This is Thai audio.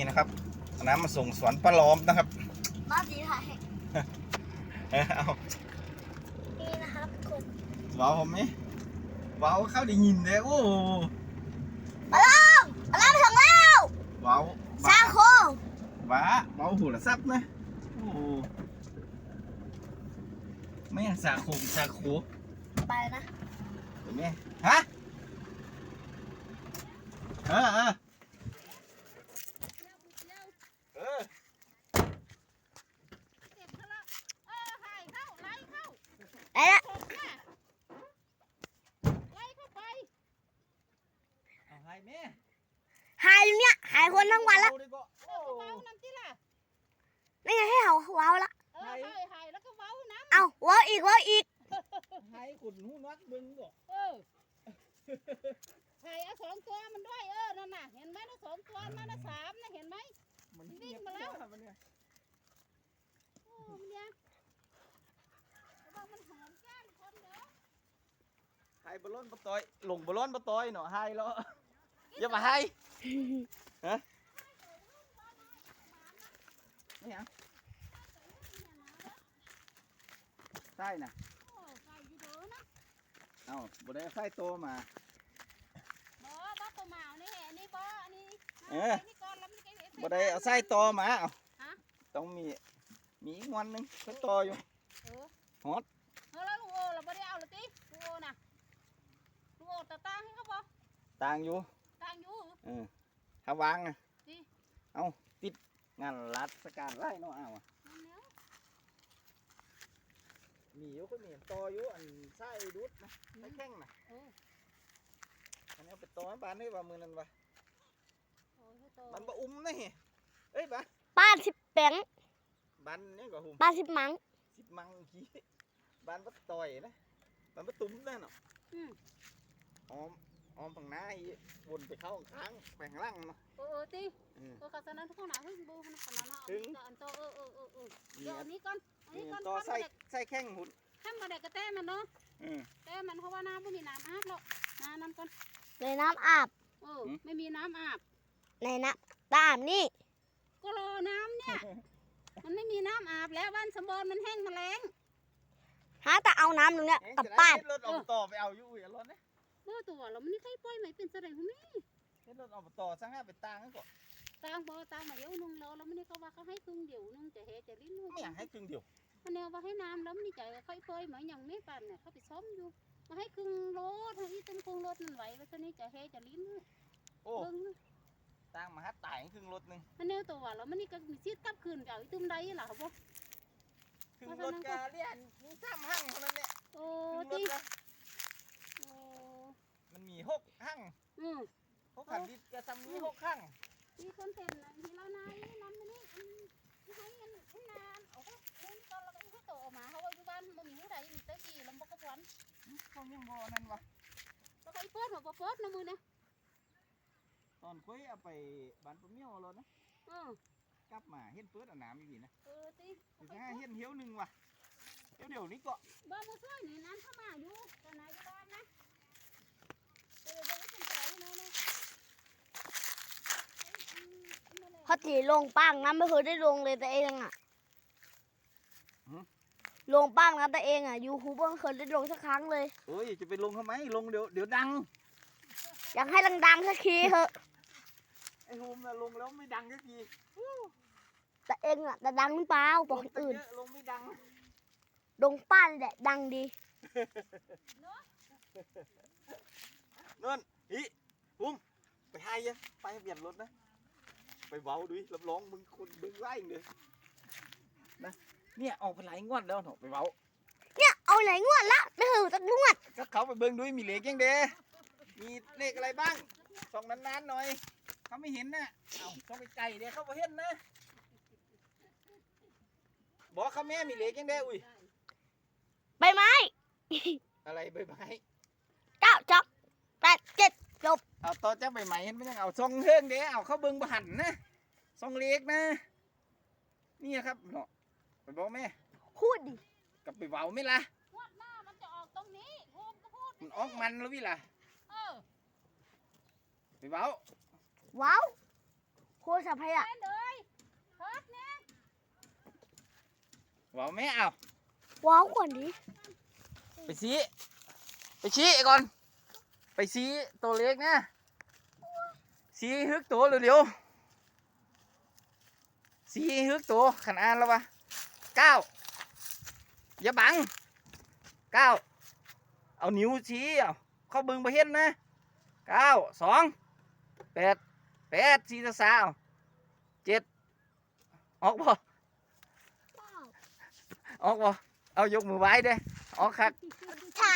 นี่นะครับเอาน้ำมาส่งสวนปลาล้อมนะครับมาสีไทยเออเอานี่นะครับคุณว้าวผมไหมว้าวเข้าได้ยินเลยโอ้มาลองมาลองถึงแล้วว้าวซาโคว้าว้าวหูละซับนะโอ้ไม่อยากสาโคมสาโคไปนะเห็นไหมฮะเออเออเออ เก็บเขาแล้วเออหายเข้าไล่เข้า ไปละ ผมน่ะไล่เข้าไป เอาให้แม่ หายเนี่ยหายคนทั้งวันละเอาดีกว่าเออก็เว้านั่นที่ล่ะนี่ไงให้เขาว้าวละเออหายหายแล้วก็เว้าน้เอาว้าวอีกว้าวอีกให้ขุดหูนักเบึงก่อนำเออหายเอาสองตัวมันด้วยเออนั่นน่ะเห็นไหมนะสองตัวนั่นน่ะสามนะเห็นไหมมันวิ่งมาแล้วมันเนี่ยโอ้มันเนี่ยระวังมันหอมแก้มคนเด้อให้บอลลอนปะตอยลงบอลลอนปะตอยเนาะให้แล้ว อย่ามาให้ฮะไม่ยังใช่น่ะโอ้ไก่อยู่เด้อนะเอ้าบ่ได้ใส่โตมาบ่บ่ตัวหมานี่อันนี้บ่อันนี้เออนี่ก่อนแล้วมันก็เอฟเฟกต์บ่ได้เอาใส่โตมาเอ้าฮะต้องมีมีอีกวันหนึงใส่โตอยู่เออฮอตเออแล้วลูกโอเราไม่ได้เอาเลยติลูกโอน่ะลูกโอตาตั้งให้เขาบ่ต่างอยู่ตั้ง อยู่เออถ้าวางอะติเอาติดงานรัฐการไล่เนาะเอาอะนั่นแล้วมีอยู่ก็มีโตอยู่อันใส่ดุดนะใส่แข้งน่ะเอออันนี้เอาไปโตให้บ้านนี่ว่ามือนั้นว่าโอ้ยโตมันบ่อุ้มนี่เอ้ยบ้านบ้านสิบแปงบ้านนี่ก็หุ่มบ้านสิบมังสิบมังขี้บ้านบ่ต่อยนะบ้านบ่ตุ้มนั่นเนาะอืมอ อมอมฝั่งหน้าอีวนไปเข้าข้างไปข้างล่างเนาะเออเออติอืม เออกระสันนั้นทุกคนหนาขึ้นบูขนาดนั้นเนาถึงอันโตเออเออเออเออเดี๋ยวอันนี้ก่อนอันนี้ก่อนต่อใส่มาเด็กใส่แข้งหุ่นทำมาเด็กกระแตมันเนาะอืม แต้มันเพราะว่าน้ำไม่มีน้ำอาบหรอกน้ำนั้นก่อนในน้ำอาบ เออไม่มีน้ำอาบ ในน้ำตามนี่ ก็รอน้ำเนี่ย มันไม่มีน้ำอาบแล้วบ้านสมบูรณ์มันแห้งแมลงหาแต่เอาน้ำตรงเนี้ยกลับจะได้บ้านเฮ็ดรถออกต่อไปเอาอยู่อย่ารถนะเมื่อ ตัวเราไม่ได้ใครปล่อยไหมเป็นแสดงคุณแม่เฮ็ดรถออกต่อซะงั้นไปตางกันก่อนตางบอตางมาเดี๋ยวนึงเราเราไม่ได้เขาว่าเขาให้ครึ่งเดียวนึงจะเฮจะลิ้นไม่อยากให้ครึ่งเดียวมันแนวว่าให้น้ำแล้วมันนี่ใจค่อยเฟยเหมือนอย่างไม่ปั่นเนี่ยเขาไปซ้อมอยู่มาให้ครึ่งรถให้ตึ้งครึ่งรถมันไหวแล้วตอนนี้จะเฮจะลิ้นโอ้เบิ่งตางมาฮัดตายครึ่งรถหนึงมันแนวตัวเรามันนี่ก็มีซีดกลับคืนเก่าอีตุ้มใดล่ะครับบ่ครึ่งรถกาเลียนมีสามหั่งเท่านั้นแหละโอ้ครึ่งรติถนะโอ้มันมี หกหั่งอืมหกขันดิบกระซำมีหกหั่งมีคนเต็มนะที่เรานายนำมานี่อันที่ให้อันให้นานเอาก็เล่นตอนเราก็ให้โตออกมาเขาว่าอยู่บ้านมันมีผู้ใดมีแต่กี่ลำบากกวันเขายังบ่นั่นวะแล้วก็ไอ้เปิดหัวเปิดน้ำมือเนี่ยตอนคุยเอาไปบ้านปะเมี่ยวแล้วนะอือกลับมาเห็นเปิดเอาน้ำอยู่นี่นะเออตีถึงห้าเห็นเหี้ยวหนึงว่ะเดี๋ยวเดี๋ยวนี้ก็บ้านผู้ช่วยนี่นั้นเข้ามาอยู่แต่นายจะบ้านนะเดี๋ยวเดี๋ยวเป็นใจนะเนี่ย เขาจีลงป้างน้ำไม่เคยได้ลงเลยแต่เองอะลงป้างนะแต่เองอะยูทูบไม่เคยได้ลงสักครั้งเลยเอ้ยจะไปลงทำไมลงเดี๋ยวเดี๋ยวดัง อยากให้ดังๆสักทีเถอะไอ้โฮมน่ะลงแล้วไม่ดังสักทีแต่เองอะแต่ดังหรือเปล่าบอกคนอื่นลงไปเยะลงไม่ดังลงป้านแหละดังดีนั่นอีโฮมไปให้ยังไปเปลี่ยนรถนะ ไปเว้าดูดิรับรองมึงคนมึงไล่เลยนะเนี่ยออกไปหลายงวดแล้วเนาะไปเว้าเนี่ยเอาไหนงวดละไม่ถือสักงวดก็เขาไปเบิ่งดูมีเหล็กยังเด้มีเลขอะไรบ้างส่องนานๆหน่อยเขาไม่เห็นนะเอาส่องไปไกลเด้เขาบ่เห็นนะบอกเขาแม่มีเหล็กยังเด้อุ้ยใบไม้อะไรใบไม้ เก้าจ็อกแปดเจ็ดจบ เอาต่อจากใบไม้เห็นไหมยังเอาส่องเฮิงเด้เอาเขาเบิ่งบ่หันนะส่องเหล็กนะ นี่นะครับเนาะไปบอกแม่พูดดิกลับไปเว้าไหม่ล่ะงวดหน้ามันจะออกตรงนี้โฮมก็พูดมันออกมันแล้ววิล่ะเออไปเว้าว้าวโหรศัพท์ให้อะแม่นเลยเฮ็ดแน่เว้าแม่เอาว้าวก่อนดิไปชี้ไปชี้ก่อน ไปชี้ตัวเล็กนะชี้ฮึกตัวเร็วๆชี้ฮึกตัวขันอ่านแล้ววะเก้าอย่าบังเก้าเอานิ้วชี้เอาเข้าเบึงไปเห็นนะเก้าสองแปดแปดชี้ตาสาวเจ็ดออกบ่ออกบ่เอายกมือไว้เด้อออกครับค่ะ